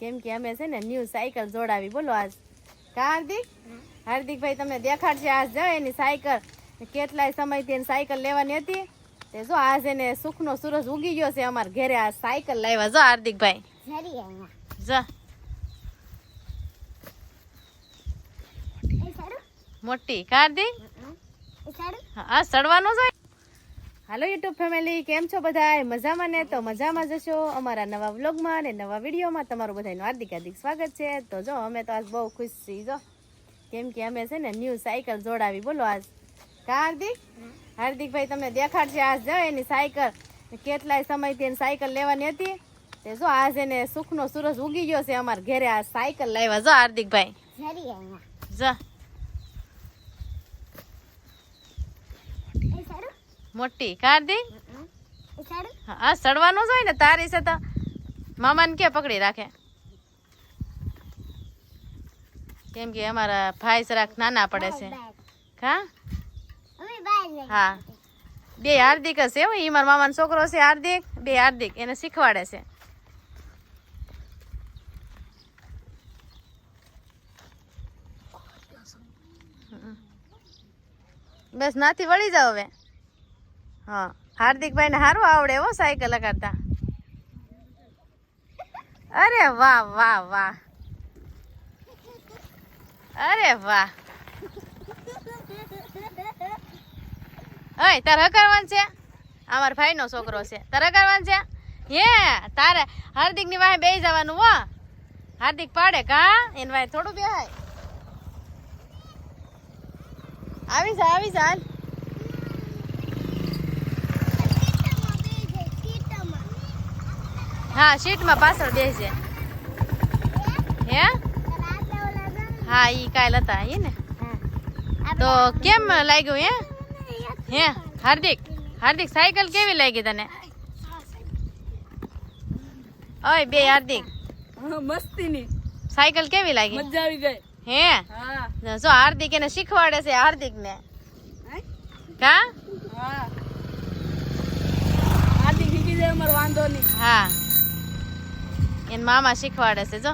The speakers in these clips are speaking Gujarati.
કેમ કે અમે છે ને ન્યૂ સાયકલ જોડાવી. બોલો આજ. હાર્દિક? હાર્દિકભાઈ તમને દેખાડશે આજ જો એની સાયકલ કેટલાય સમયથી એની સાયકલ લેવાની હતી. તે જો આજ એને સુખનો સૂરજ ઉગી ગયો છે અમારા ઘરે. આ સાયકલ લાવ્યા. જો હાર્દિકભાઈ. જો. મોટી. કાર્દિક હા. સડવાનું છે હાલો યુટ્યુબ ફેમિલી કેમ છો બધા મજામાં ને? તો મજામાં જશો. અમારા નવા વ્લોગમાં અને નવા વિડીયોમાં તમારું બધાનું હાર્દિક હાર્દિક સ્વાગત છે. તો જો અમે તો આજ બહુ ખુશ છીએ જો. કેમ કે અમે છે ને ન્યૂ સાયકલ જોડાવી. બોલો આજ. કા હાર્દિક? હાર્દિકભાઈ તમને દેખાડશે આજ જો એની સાયકલ કેટલાય સમયથી એની સાયકલ લેવાની હતી. તે જો આજ એને સુખનો સૂરજ ઉગી ગયો છે અમારા ઘરે. આ સાયકલ લાવ્યા. જો હાર્દિકભાઈ જો એ સારું મોટી. કા હાર્દિક હા સડવાનો જ હોય ને, તારી છે તો મામાને કે પકડી રાખે? કેમ કે અમારા ભાઈ જરાક નાના પડે છે. હા હા. બે હાર્દિક જ એ મારા મામાનો છોકરો છે હાર્દિક, બે હાર્દિક, એને શીખવાડે છે. બસ, નાથી વળી જાવ હવે. હા. હાર્દિકભાઈ ને સારું આવડે હો સાયકલ કરતા અરે વાહ વાહ વાહ. અરે વાહ. ઓય તારે હકારવાનું છે? અમારા ભાઈનો છોકરો છે. તારે હકારવાનું છે? હે, તારે હાર્દિકની વાહે બેસી જવાનું હો. હાર્દિક પાડે કા? એની વાહે થોડું બેહાય. આવી જા આવી જા. હા સીટમાં પાછળ બેસે. હે? હા ઈ કાલ હતા એ ને? તો કેમ લાગ્યું હે? હે હાર્દિક? હાર્દિક સાયકલ કેવી લાગી તને? ઓય બે હાર્દિક. મસ્તીની. સાયકલ કેવી લાગી? મજા આવી ગઈ. હે? હા. જો હાર્દિક એને શીખવાડે છે હાર્દિક ને કા હા. હાર્દિક શીખી જાય અમારો વાંધો નહીં. હા. એન મામા શીખવાડે છે, જો.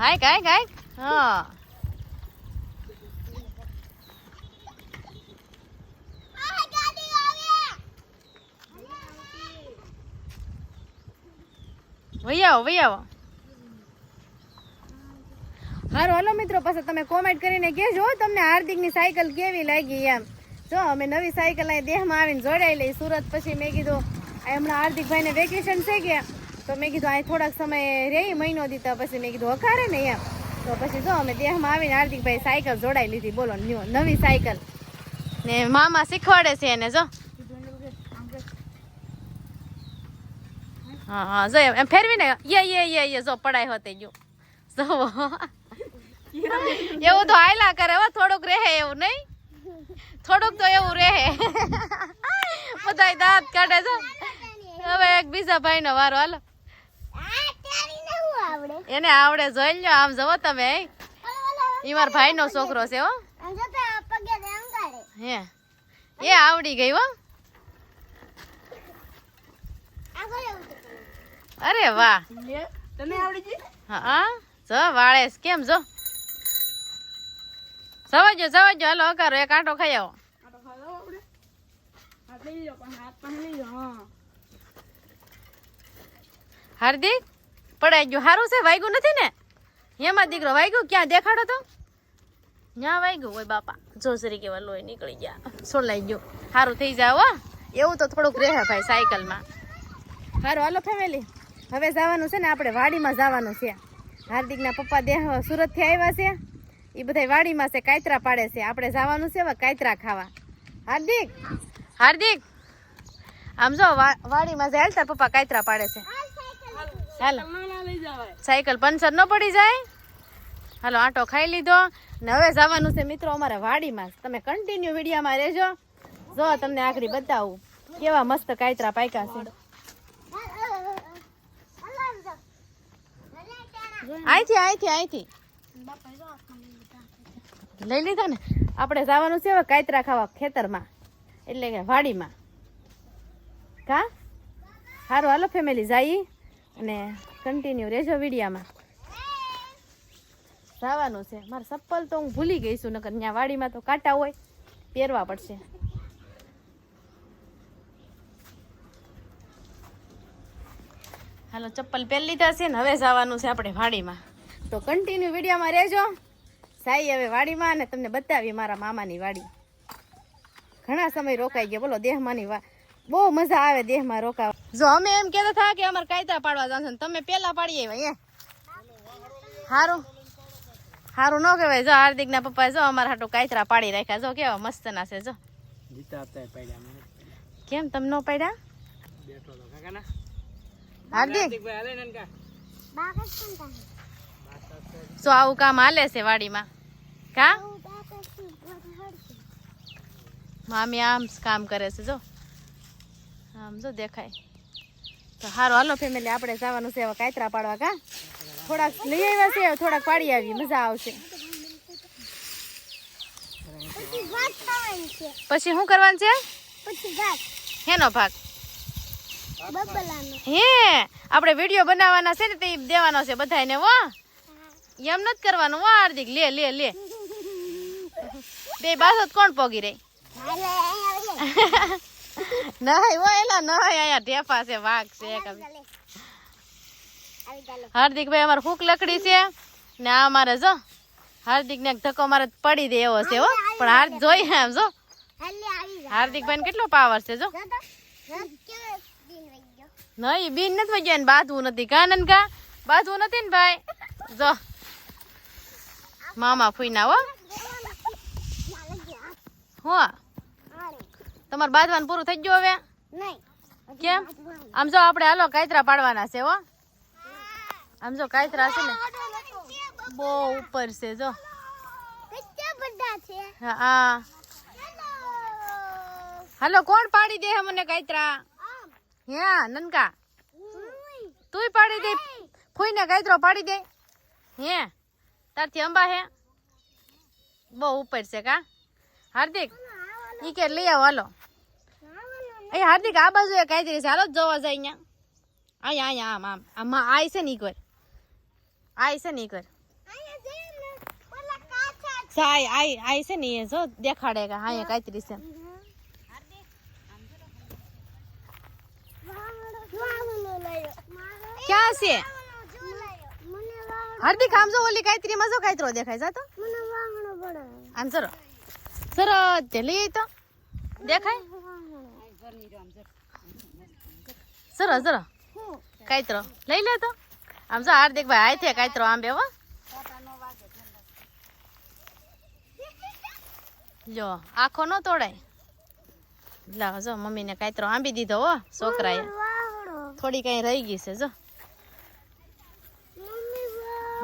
હાય, કાય કાય. હા. વહી હારું, હાલો મિત્રો પાસે તમે કોમેન્ટ કરીને કહેજો તમને હાર્દિકની સાયકલ કેવી લાગી એમ. જો, અમે નવી સાયકલ અહીં દેહમાં આવીને જોડાઈ લઈ, સુરત પછી મેં કીધું હમણાં હાર્દિકભાઈને વેકેશન છે કે તો મેં કીધું અહીં થોડાક સમય રહી મહિનો દીધા પછી મેં કીધું હકારે ને એમ. તો પછી જો અમે દેહમાં આવીને હાર્દિકભાઈ સાયકલ જોડાઈ લીધી. બોલો નવી સાયકલ. ને મામા શીખવાડે છે એને, જો. હા હા, જો એમ ફેરવીને, યે જો, પડાય હોતે એવું તો હાયલા કરે હવે થોડુંક રહે એવું નહીં. થોડુંક તો એવું રહે. બધાય દાંત કાઢે છે હવે એક બીજા ભાઈ નો વારો હાલો. એને આવડે જોઈ લો આમ જવો તમે ઈ મારા ભાઈ નો છોકરો છે હો. હે. એ આવડી ગઈ હો. અરે વાહ. તને આવડી ગઈ? હા જો વાળે કેમ જો. સવાજો સવાજો હાલો હકારો એક આંટો ખાઈ આવો. આ ખાઈ આવો આપણે હાથ લઈ લો પણ હાથ પણ લઈ લો હા. હાર્દિક પડાઈ ગયું. સારું છે વાગ્યું નથી ને? એમાં દીકરો વાગ્યું ક્યાં દેખાડો તો? ત્યાં વાગ્યું હોય બાપા જોસરી કેવા લોહી નીકળી ગયા. સોલાઈ ગયો. સારું થઈ જાય હો. એવું તો થોડુંક રહે ભાઈ સાયકલમાં. સારું હાલો ફેમિલી હવે જવાનું છે ને આપણે વાડીમાં જવાનું છે. હાર્દિકના પપ્પા દેહ સુરતથી આવ્યા છે. એ બધા વાડીમાં છે કાયતરા પાડે છે. આપણે જવાનું છે હવે કાયતરા ખાવા. હાર્દિક? હાર્દિક આમ જો વાડીમાં જાય તાર પપ્પા કાયતરા પાડે છે. હાલો. સાયકલ પંચર ન પડી જાય? હાલો આટો ખાઈ લીધો. ને હવે જવાનું છે મિત્રો અમારા વાડીમાં. તમે કન્ટિન્યુ વિડીયામાં રહેજો. જો તમને આખરી બતાવું. કેવા મસ્ત કાયતરા પાયકા છે. અહીંથી અહીંથી અહીંથી લઈ લીધો ને? આપણે જવાનું છે હવે કાયતરા ખાવા ખેતરમાં. એટલે કે વાડીમાં. કા? સારું હાલો ફેમિલી જઈએ. અને કન્ટિન્યુ રહેજો વિડીયામાં. જવાનું છે. મારે ચપ્પલ તો હું ભૂલી ગઈ છું, નકર ત્યાં વાડીમાં તો કાંટા હોય, પહેરવા પડશે. હાલો, ચપ્પલ પહેરી લીધા છે ને હવે જવાનું છે આપણે વાડીમાં. તો કન્ટિન્યુ વિડીયામાં રહેજો. સાઈ હવે વાડીમાં અને તમને બતાવી મારા મામાની વાડી. ઘણા સમય રોકાઈ ગયા. બોલો, દેહમાંની વા બહુ મજા આવે દેહમાં રોકાવા. જો અમે એમ કહેતા હતા કે અમારે કાયદા પાડવા જશે તમે પેલા પાડી આવ્યા અહીંયા. સારું સારું ન કહેવાય. જો હાર્દિક ના પપ્પા જો અમારા હાટું કાયતરા પાડી રાખ્યા. જો કેવા મસ્ત ના છે જો. કેમ તમે ન પડ્યા? હાર્દિક. ભાઈ જો આવું કામ હાલે છે વાડીમાં. કા? મામી આમ કામ કરે છે જો. આમ જો દેખાય. તો સારું હાલો ફેમિલી આપણે જવાનું છે હવે કાયતરા પાડવા કા? થોડાક લઈ આવ્યા છે થોડાક પાડી આવી મજા આવશે. પછી શું કરવાનું છે? હેનો ભાગ હે આપણે વીડિયો બનાવવાના છે ને તે દેવાનો છે બધાને વો એમ નથી કરવાનું વો હાર્દિક લે લે લે. બે બાસત કોણ પોગી રહી? નહીં એલા, નહીં અહીંયા ઢેફા છે, વાઘ છે હાર્દિકભાઈ અમારે ફૂક લકડી છે. ને આ અમારે જો, હાર્દિક ને ધક્કો મારે પડી દે એવો છે, હો. પણ હાર્દ જોઈ એમ, જો. હાર્દિકભાઈ કેટલો પાવર છે, જો. ગયો નહીં બીન નથી વાગ્યા ને બાંધવું નથી. કા નનકા બાંધવું નથી ને ભાઈ? જો. મામા ફૂઈના હો. હો. આરે તમારે બાંધવાનું પૂરું થઈ ગયું હવે? કેમ? આમ જો આપણે હાલો કાયતરા પાડવાના છે હો. આમ જો કાયતરા છે ને બહુ ઉપર છે જો. હા હાલો કોણ પાડી દે મને કાયતરા હે નનકા તુંય પાડી દે. ફૂઈને કાયતરો પાડી દે. હે તારથી અંબા હે. બહુ ઉપર છે કા? હાર્દિક ઈ કે લઈ આવો હાલો. એ હાર્દિક આ બાજુ એ કાયતરી છે. હાલો જ જોવા જાય અહીંયા. અહીંયા અહીંયા આમ આમ. આમાં આય છે ને ઈ કર આય છે ને ઈ કર સાય આય આય છે ને એ જો દેખાડે કે હા અહીંયા છે. વાહનો ક્યાં છે? હાર્દિક આમ જો ઓલી કાયતરીમાં જો કાયતરો દેખાય જા તો. મને આમ સરો સરો તે લઈ તો. દેખાય? સરો સરો કાયતરો લઈ લે તો. આમ જો, હાર્દિક ભાઈ આય છે કાયતરો આમ બેવો જો આખો નો તોડાય. લાવ જો, મમ્મીને કાયતરો આંબી દીધો હો, છોકરાએ. થોડી કઈ રહી ગઈ છે, જો.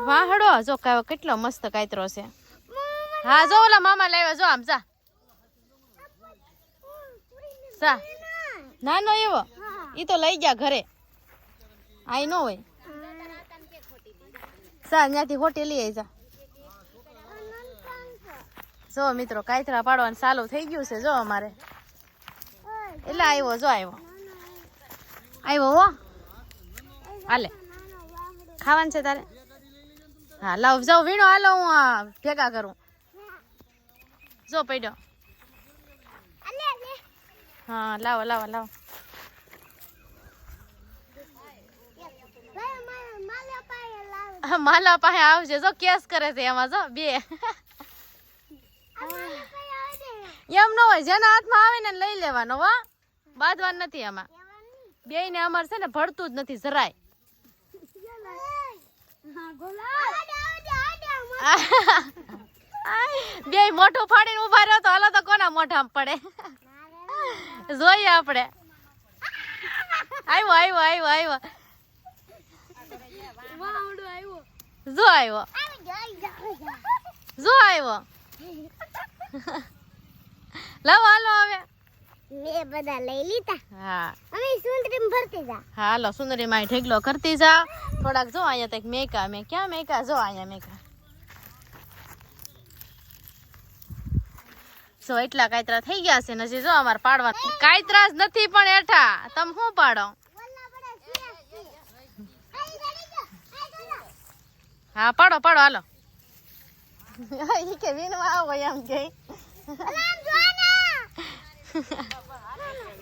વાહડો, જો કેટલો મસ્ત કાયતરો છે. હા, જો ઓલા મામા લાવ્યા, જો આમ, જા. સા નાનો એવો. ઈ તો લઈ ગયા ઘરે. આઈ નો હોય. સા ત્યાંથી હોટેલ લઈ જા. જો મિત્રો કાયતરા પાડવાનું ચાલુ થઈ ગયું છે, જો અમારે. એટલે આવ્યો જો આવ્યો આવ્યો હો. હાલે. ખાવાનું છે તારે? હા, લાવ જાઉં વીણો, હાલો, હું ભેગા કરું. જો પડ્યો. હા લાવો લાવો લાવો. માલે પાસે આવશે જો કેસ કરે છે એમાં જો બે. એમ ન હોય જેના હાથમાં આવે ને લઈ લેવાનો વા બાંધવાનું નથી એમાં બે ને અમારે છે ને ભળતું જ નથી જરાય. હા ગોલા. બે મોઢું ફાડીને ઊભા રહ્યો તો હાલો તો કોના મોઢામાં પડે? જોઈએ આપણે. આવ્યો આવ્યો આવ્યો આવ્યો જો આવ્યો જો આવ્યો લાવો હાલો હવે. મેં બધા લઈ લીધા. હા. અમે સુંદરી ભરતી જા. હાલો સુંદરી માય ઢેગલો કરતી જા. થોડાક જો અહીંયા તક મેકા મેં ક્યાં મેકા? જો અહીંયા મેકા. જો એટલા કાયતરા થઈ ગયા છે નજી જો અમારે પાડવા કાયતરા જ નથી પણ એઠા તમે શું પાડો? હા પાડો પાડો હાલો. કે વીણવા આવો એમ કે.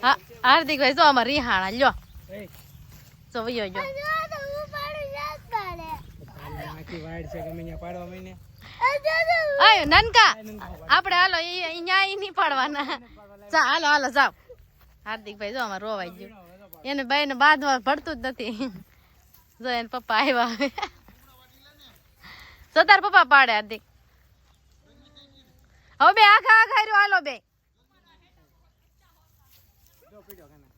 હા હાર્દિકભાઈ જો અમારે રિહાણા લ્યો જો. વયો જો આખી વાડ છે ગમે ત્યાં પાડવા મહિને આયો, નાનકા. આપણે હાલો અહીંયા નહીં પાડવાના. ચા હાલો હાલો, જાઓ. હાર્દિકભાઈ, જો અમારે રોવાઈ ગયું. એને ભાઈ ને બાંધવા ભરતું જ નથી. જો, એને પપ્પા આવ્યા જો, તાર પપ્પા પાડે, હાર્દિક. હવે બે, આખા આખા રહ્યો હાલો, બે.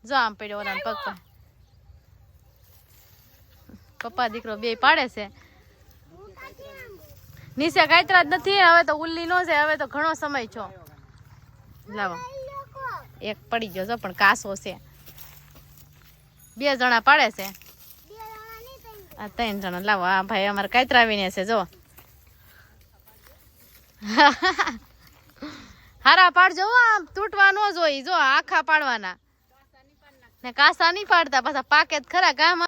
જો, આમ પડ્યો ઓલા પપ્પા પપ્પા, દીકરો, બે પાડે છે. નીચે કાતરા જ નથી, હવે તો ઉલ્લી નો છે, હવે તો ઘણો સમય છો. લાવો. એક પડી ગયો છો, પણ કાસો છે. બે જણા પાડે છે. આ ત્રણ જણા. લાવો, આ ભાઈ અમારે કાયતરા આવીને છે, જો. હારા પાડજો આમ તૂટવા ન જોઈ, જો, આખા પાડવાના. ને કાસા નહીં પાડતા, પાછા પાકે ખરા, કામ